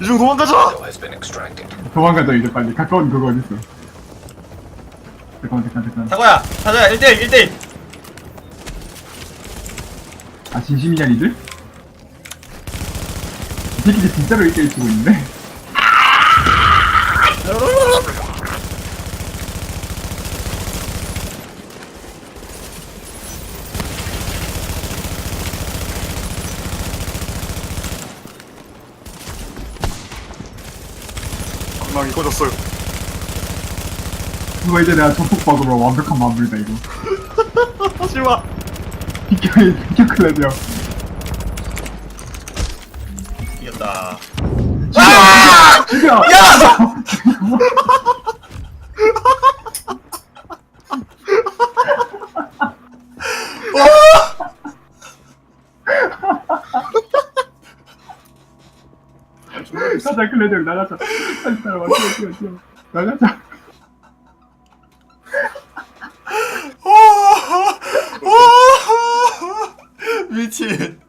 이중 도망가자! has been extracted. 도망가자 이제 빨리 가까운 그거 어딨어 잠깐만 잠깐 잠깐 타고야 타고야 1대1 1대1 아 진심이냐 니들? 이 새끼들 진짜로 1대1 치고 있는데? 망이 꺼졌어요. 그거 이제 내가 전폭박으로 완벽한 마무리다 이거 하지마! 비켜 비켜 클레드요 이겼다 죽여! 야! 가자. 클레드 형 나가자. 빨리 따라와 뛰어 뛰어 뛰어. 나가자. 미친